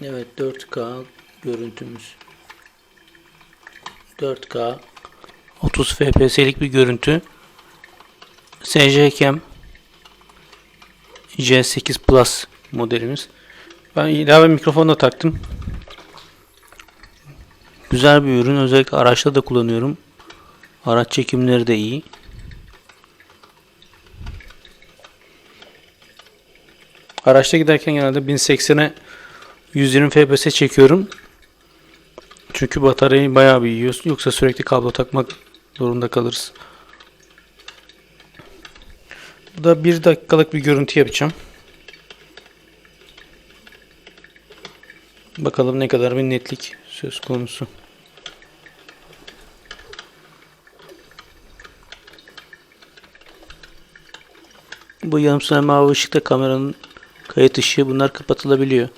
Evet 4K görüntümüz. 4K 30 FPS'lik bir görüntü. SJ Cam J8 Plus modelimiz. Ben ilave mikrofon da taktım. Güzel bir ürün. Özellikle araçta da kullanıyorum. Araç çekimleri de iyi. Araçta giderken genelde 1080'e 120 FPS çekiyorum. Çünkü bataryayı bayağı bir yiyor. Yoksa sürekli kablo takmak zorunda kalırız. Bu da 1 dakikalık bir görüntü yapacağım. Bakalım ne kadar bir netlik söz konusu. Bu yanımsına mavi ışıkta kameranın kayıt ışığı bunlar kapatılabiliyor.